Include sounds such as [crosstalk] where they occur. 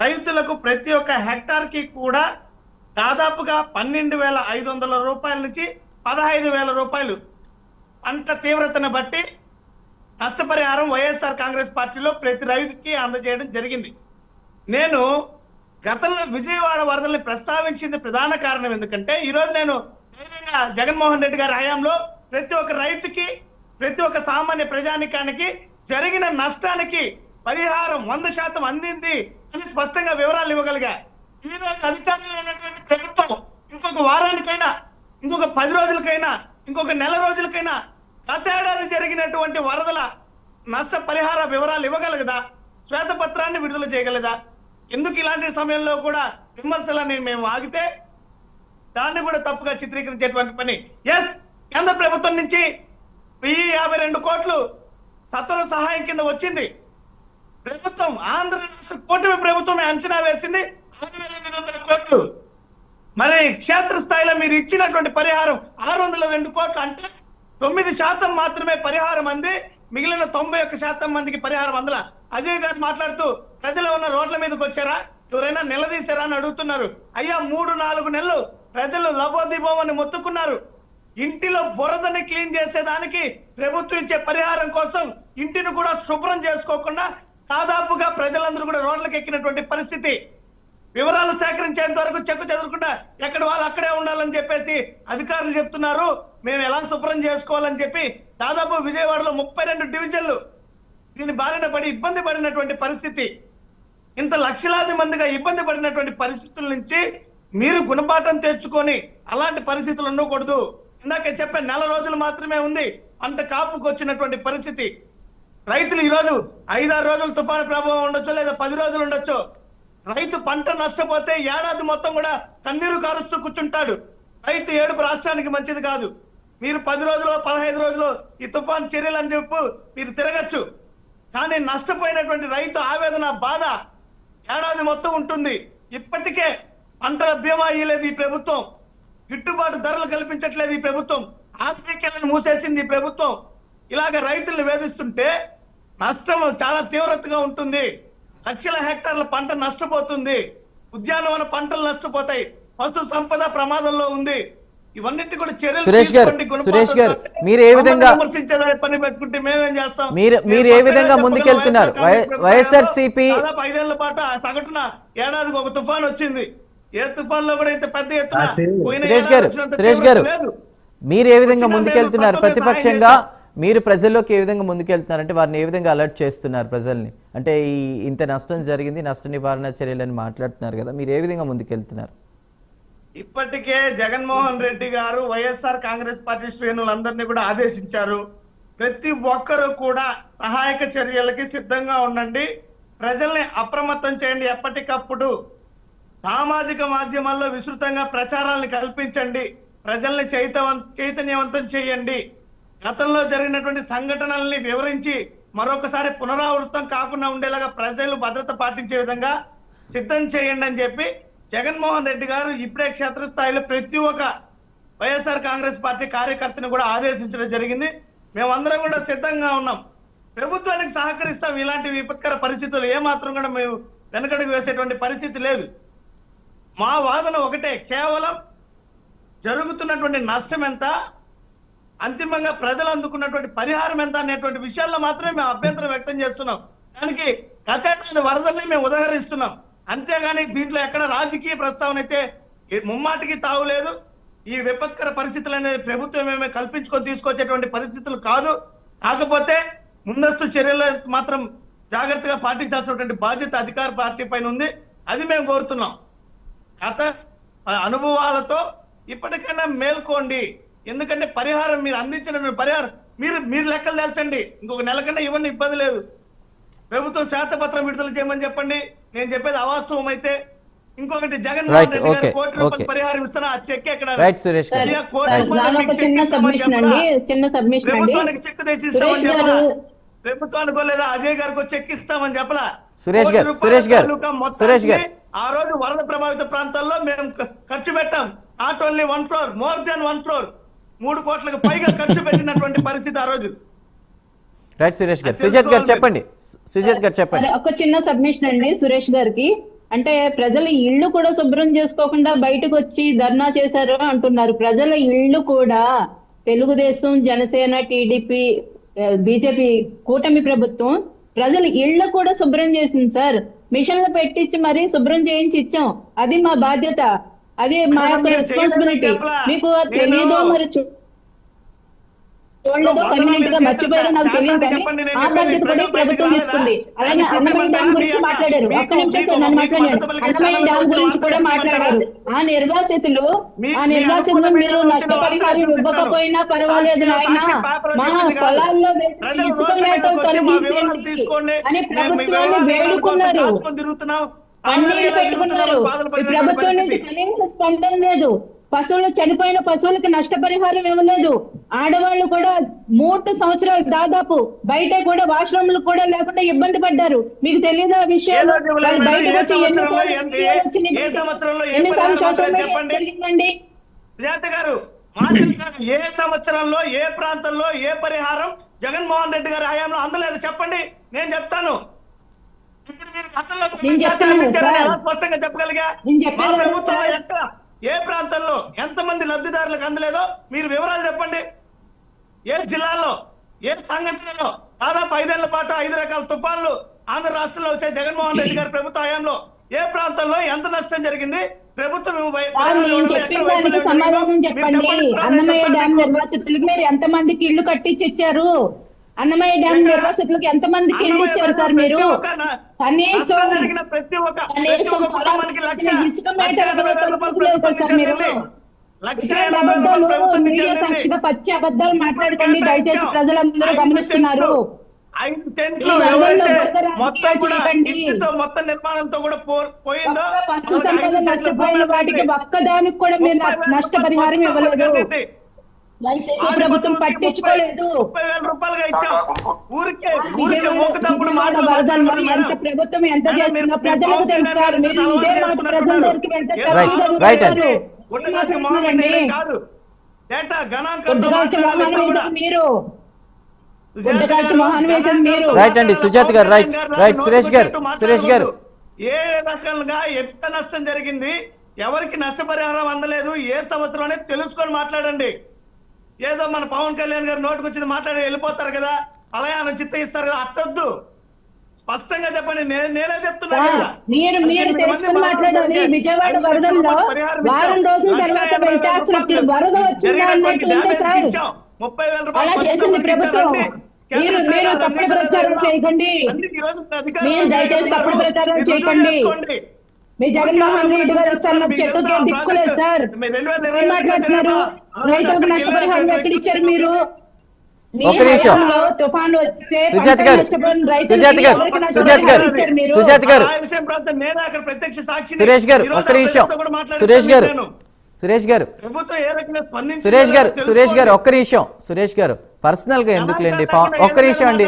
రైతులకు ప్రతి ఒక్క హెక్టార్కి కూడా దాదాపుగా పన్నెండు వేల ఐదు వందల రూపాయల నుంచి పదహైదు వేల రూపాయలు. పంట తీవ్రతను బట్టి నష్టపరిహారం వైఎస్ఆర్ కాంగ్రెస్ పార్టీలో ప్రతి రైతుకి అందజేయడం జరిగింది. నేను గతంలో విజయవాడ వరదల్ని ప్రస్తావించింది ప్రధాన కారణం ఎందుకంటే ఈరోజు నేను ధైర్యంగా జగన్మోహన్ రెడ్డి గారి హయాంలో ప్రతి ఒక్క రైతుకి ప్రతి ఒక్క సామాన్య ప్రజానికానికి జరిగిన నష్టానికి పరిహారం వంద శాతం అందింది అని స్పష్టంగా వివరాలు ఇవ్వగలిగా. ఈ రోజు అధికారులు అయినటువంటి ప్రభుత్వం ఇంకొక వారానికైనా ఇంకొక పది రోజులకైనా ఇంకొక నెల రోజులకైనా గతేడాది జరిగినటువంటి వరదల నష్ట పరిహార వివరాలు ఇవ్వగలగదా శ్వేతపత్రాన్ని విడుదల చేయగలదా? ఎందుకు ఇలాంటి సమయంలో కూడా విమర్శలని మేము ఆగితే దాన్ని కూడా తప్పుగా చిత్రీకరించేటువంటి పని. ఎస్ కేంద్ర ప్రభుత్వం నుంచి వెయ్యి యాభై రెండు కోట్లు సత్వర సహాయం కింద వచ్చింది. ప్రభుత్వం ఆంధ్ర రాష్ట్ర కూటమి ప్రభుత్వమే అంచనా వేసింది. ఆరు వేల ఎనిమిది వందల కోట్లు. మరి క్షేత్ర స్థాయిలో మీరు ఇచ్చినటువంటి పరిహారం ఆరు వందల రెండు కోట్లు అంటే తొమ్మిది శాతం మాత్రమే పరిహారం అంది. మిగిలిన తొంభై ఒక్క శాతం మందికి పరిహారం అందల. అజయ్ గారు మాట్లాడుతూ ప్రజలు ఉన్న రోడ్ల మీదకి వచ్చారా? ఎవరైనా నిలదీశారా అని అడుగుతున్నారు. అయ్యా మూడు నాలుగు నెలలు ప్రజలు లబోదిబోమని మొత్తుకున్నారు. ఇంటిలో బురదని క్లీన్ చేసేదానికి ప్రభుత్వం ఇచ్చే పరిహారం కోసం ఇంటిని కూడా శుభ్రం చేసుకోకుండా దాదాపుగా ప్రజలందరూ కూడా రోడ్లకు ఎక్కినటువంటి పరిస్థితి. వివరాలు సేకరించేంత వరకు చెక్కు చెదరకుండా ఎక్కడ వాళ్ళు అక్కడే ఉండాలని చెప్పేసి అధికారులు చెప్తున్నారు. మేము ఎలా శుభ్రం చేసుకోవాలని చెప్పి దాదాపు విజయవాడలో ముప్పై రెండు డివిజన్లు దీని బారిన పడి ఇబ్బంది పడినటువంటి పరిస్థితి. ఇంత లక్షలాది మందిగా ఇబ్బంది పడినటువంటి పరిస్థితుల నుంచి మీరు గుణపాఠం తెచ్చుకొని అలాంటి పరిస్థితులు ఉండకూడదు. ఇందాక చెప్పే నెల రోజులు మాత్రమే ఉంది. అంత కాపుకొచ్చినటువంటి పరిస్థితి. రైతులు ఈరోజు ఐదారు రోజులు తుఫాను ప్రభావం ఉండొచ్చు లేదా పది రోజులు ఉండొచ్చు రైతు పంట నష్టపోతే ఏడాది మొత్తం కూడా కన్నీరు కారుస్తూ కూర్చుంటాడు. రైతు ఏడుపు రాష్ట్రానికి మంచిది కాదు. మీరు పది రోజులు పదహైదు రోజులు ఈ తుఫాన్ చర్యలు అని చెప్పు మీరు తిరగచ్చు. కానీ నష్టపోయినటువంటి రైతు ఆవేదన బాధ ఏడాది మొత్తం ఉంటుంది. ఇప్పటికే పంట బీమా ఇయ్యలేదు ఈ ప్రభుత్వం. గిట్టుబాటు ధరలు కల్పించట్లేదు ఈ ప్రభుత్వం. ఆర్బీకేలను మూసేసింది ఈ ప్రభుత్వం. ఇలాగ రైతులను వేధిస్తుంటే నష్టం చాలా తీవ్రతగా ఉంటుంది. లక్షల హెక్టార్ల పంట నష్టపోతుంది. ఉద్యానవన పంటలు నష్టపోతాయి. పశు సంపద ప్రమాదంలో ఉంది. ఇవన్నిటి కూడా చర్యలు సురేష్ గారు. మీరు ఏ విధంగా- పని పెట్టుకుంటే మేమేం చేస్తాం? మీరు మీరు ఏ విధంగా ముందుకెళ్తున్నారు? వైఎస్ఆర్ దాదాపు ఐదేళ్ళ పాటు ఆ సగటున ఏడాదికి ఒక తుఫాన్ వచ్చింది. ఏ తుఫాన్లో కూడా ఇంత పెద్ద ఎత్తున పోయిన సురేష్ గారు సురేష్ గారు లేదు. మీరు ఏ విధంగా ముందుకెళ్తున్నారు? ప్రతిపక్షంగా మీరు ప్రజల్లోకి ఏ విధంగా ముందుకెళ్తున్నారంటే వారిని ఏ విధంగా అలర్ట్ చేస్తున్నారు ప్రజల్ని? అంటే ఈ ఇంత నష్టం జరిగింది నష్ట నివారణ చర్యలని మాట్లాడుతున్నారు కదా మీరు ఏ విధంగా ముందుకెళ్తున్నారు? ఇప్పటికే జగన్మోహన్ రెడ్డి గారు వైఎస్ఆర్ కాంగ్రెస్ పార్టీ శ్రేణులందరినీ కూడా ఆదేశించారు. ప్రతి ఒక్కరూ కూడా సహాయక చర్యలకి సిద్ధంగా ఉండండి. ప్రజల్ని అప్రమత్తం చేయండి ఎప్పటికప్పుడు. సామాజిక మాధ్యమాల్లో విస్తృతంగా ప్రచారాలను కల్పించండి. ప్రజల్ని చైతవం చైతన్యవంతం చేయండి. గతంలో జరిగినటువంటి సంఘటనల్ని వివరించి మరొకసారి పునరావృతం కాకుండా ఉండేలాగా ప్రజలు భద్రత పాటించే విధంగా సిద్ధం చేయండి అని చెప్పి జగన్మోహన్ రెడ్డి గారు ఇప్పుడే క్షేత్రస్థాయిలో ప్రతి ఒక్క వైఎస్ఆర్ కాంగ్రెస్ పార్టీ కార్యకర్తను కూడా ఆదేశించడం జరిగింది. మేమందరం కూడా సిద్ధంగా ఉన్నాం. ప్రభుత్వానికి సహకరిస్తాం. ఇలాంటి విపత్కర పరిస్థితులు ఏమాత్రం కూడా మేము వెనకడుగు వేసేటువంటి పరిస్థితి లేదు. మా వాదన ఒకటే. కేవలం జరుగుతున్నటువంటి నష్టం ఎంత? అంతిమంగా ప్రజలు అందుకున్నటువంటి పరిహారం ఎంత అనేటువంటి విషయాల్లో మాత్రమే మేము అభ్యంతరం వ్యక్తం చేస్తున్నాం. దానికి కథ వరదల్ని మేము ఉదహరిస్తున్నాం. అంతేగాని దీంట్లో ఎక్కడ రాజకీయ ప్రస్తావన అయితే ముమ్మాటికి తావులేదు ఈ విపత్కర పరిస్థితులు అనేది ప్రభుత్వం ఏమే కల్పించుకొని తీసుకొచ్చేటువంటి పరిస్థితులు కాదు. కాకపోతే ముందస్తు చర్యలు మాత్రం జాగ్రత్తగా పాటించాల్సినటువంటి బాధ్యత అధికార పార్టీ పైన ఉంది. అది మేము కోరుతున్నాం. గత అనుభవాలతో ఇప్పటికైనా మేల్కోండి. ఎందుకంటే పరిహారం మీరు అందించిన పరిహారం. మీరు మీరు లెక్కలు తెల్చండి. ఇంకొక నెల కన్నా ఇవ్వండి ఇబ్బంది లేదు. ప్రభుత్వం శ్వేతపత్రం విడుదల చేయమని చెప్పండి. నేను చెప్పేది అవాస్తవం అయితే. ఇంకొకటి జగన్మోహన్ Right, రెడ్డి గారు okay, కోటి రూపాయలు. పరిహారం ఇస్తున్నా ఆ చెక్ ఎక్కడ? కోటి రూపాయలు చెక్ చిన్న ఇస్తామని సబ్మిషన్ చెప్పరా? అండి చిన్న సబ్మిషన్ అండి. ప్రభుత్వానికి చెక్ తెచ్చి ఇస్తామని చెప్పలా? ప్రభుత్వానికి లేదా అజయ్ గారికి చెక్ ఇస్తామని చెప్పలా? సురేష్ గారు, సురేష్ గారు, సురేష్ గారు. ఆ రోజు వరద ప్రభావిత ప్రాంతాల్లో మేము ఖర్చు పెట్టాం. Not only one crore more than one crore మూడు కోట్లకు పైగా ఖర్చు పెట్టినటువంటి [laughs] పరిస్థితి ఆ రోజు. రైట్ సురేష్ గారు. సుజాత్ గారు చెప్పండి. సుజాత్ గారు చెప్పండి. ఒక చిన్న సబ్మిషన్ అండి సురేష్ గారికి. అంటే ప్రజల ఇళ్ళు కూడా శుభ్రం చేసుకోకుండా బయటకు వచ్చి ధర్నా చేశారు అంటున్నారు. ప్రజల ఇళ్ళు కూడా తెలుగుదేశం జనసేన టీడీపీ బీజేపీ కూటమి ప్రభుత్వం ప్రజల ఇళ్ళు కూడా శుభ్రం చేసింది సార్. మిషన్లు పెట్టించి మరీ శుభ్రం చేయించి ఇచ్చాం. అది మా బాధ్యత. అది మా యొక్క రెస్పాన్సిబిలిటీ. మీకు తెలియదో మరి చూడలేదో గా మర్చిపోయారో నాకు తెలియదు కానీ ఆ బాధ్యత కూడా ప్రభుత్వం తీసుకుంది? అలాగే అన్నమయ్య? డ్యామ్ గురించి మాట్లాడారు ఒక్క నిమిషం సార్ నన్ను అన్నమయ్య డ్యామ్ గురించి కూడా? మాట్లాడారు ఆ నిర్వాసితులు ఆ నిర్వాసితులు మీరు నష్టపరిహారం ఇవ్వకపోయినా. పర్వాలేదు నాయన మా. పొలాల్లో ఇసుక మేటలు తొలగించండి అని ప్రభుత్వాన్ని వేడుకున్నారు పెట్టుకున్నారు ప్రభుత్వం నుంచి. కనీస స్పందన లేదు. పశువులు చనిపోయిన పశువులకి నష్టపరిహారం ఇవ్వలేదు ఆడవాళ్ళు కూడా మూడు సంవత్సరాలు దాదాపు బయట కూడా వాష్రూమ్లు కూడా లేకుండా ఇబ్బంది పడ్డారు. మీకు తెలియదు ఆ ఏ విషయాలు? జరిగిందండి? గారు. ఏ సంవత్సరంలో ఏ ప్రాంతంలో ఏ పరిహారం జగన్మోహన్ రెడ్డి గారి హయాంలో అందలేదు? చెప్పండి. నేను చెప్తాను. నేను స్పష్టంగా చెప్పగలిగా. మా ప్రభుత్వంలో. ఎక్కడ ఏ ప్రాంతంలో ఎంతమంది లబ్ధిదారులకు అందలేదో మీరు వివరాలు చెప్పండి. ఏ జిల్లాల్లో ఏ సంఘటనలో దాదాపు ఐదేళ్ళ పాటు ఐదు రకాల తుఫాన్లు ఆంధ్ర రాష్ట్రంలో వచ్చే జగన్మోహన్ రెడ్డి గారి ప్రభుత్వ హయాంలో. ఏ ప్రాంతంలో ఎంత నష్టం జరిగింది? ప్రభుత్వం సమాధానం చెప్పండి. అన్నమయ్య డ్యామ్. నిర్వాసితులకి మీరు ఎంత కట్టించి ఇచ్చారు? అన్నమయ్య డ్యామ్? నిర్వాసితులకి ఎంత మందికి ఇల్లు ఇచ్చారు సార్ మీరు కనీసం కనీసం ఇసుక మీరు. సాక్షిగా పచ్చి అబద్ధాలు మాట్లాడకండి దయచేసి? ప్రజలందరూ గమనిస్తున్నారు ఐదు ఎవరైతే మొత్తం కూడా చేయకండి. ఇంటితో మొత్తం నిర్మాణంతో కూడా పోయిందో పశు సంపద నష్టపోయిన వాటికి కూడా మీరు నష్టపరిహారం ఇవ్వలేదు ప్రభుత్వం పట్టించుకోలేదు. ప్రభుత్వం ఎంత చేస్తుందో ప్రజలకు మీరు తెలుసు సార్. పవన్ మీరు. Right అండి, సుజాత గారు, right, కళ్యాణ్ సురేష్ గారు, సురేష్ గారు. ఏ రకంగా ఎంత నష్టం జరిగింది ఎవరికి నష్టపరిహారం అందలేదు ఏ సంవత్సరం అనేది తెలుసుకొని మాట్లాడండి. ఏదో మన పవన్ కళ్యాణ్ గారు నోటుకు వచ్చింది మాట్లాడి వెళ్ళిపోతారు కదా అలాగే చిత్త ఇస్తారు కదా అట్టొద్దు స్పష్టంగా చెప్పండి నేను నేనే చెప్తున్నా. మీరు మీరు తెలుసుకుని మాట్లాడాలి విజయవాడ వరదల్లో. వారం రోజుల తర్వాత వరద వచ్చిందా సార్. ముప్పై వేల రూపాయలు చేసింది ప్రభుత్వం మీరు మీరు తప్పుడు ప్రచారం మీరు దయచేసి. తప్పుడు ప్రచారం చేయకండి. మీ జగన్మోహన్ రెడ్డి గారు ఇస్తున్న ఆ దిక్కులేదు? సార్ ఏం మాట్లాడుతున్నారు రైతులకు నష్టపరిహారం ఎక్కడ ఇచ్చారు మీరు నిమిషం. సుజాత గారు, నష్టపోయిన రైతులకి సుజాత గారు, ఎవరికి సుజాత గారు, నష్టపరిహారం ఇచ్చారు మీరు? సుజాత గారు. రాయలసీమ ప్రాంతం నేనే అక్కడ ప్రత్యక్ష సాక్షి సురేష్ గారు ఒక్క నిమిషం సురేష్ గారు సురేష్ గారు సురేష్ గారు. సురేష్ గారు ఒక్క నిమిషం సురేష్ గారు పర్సనల్గా ఎందుకులేండి ఒక్క నిమిషం అండి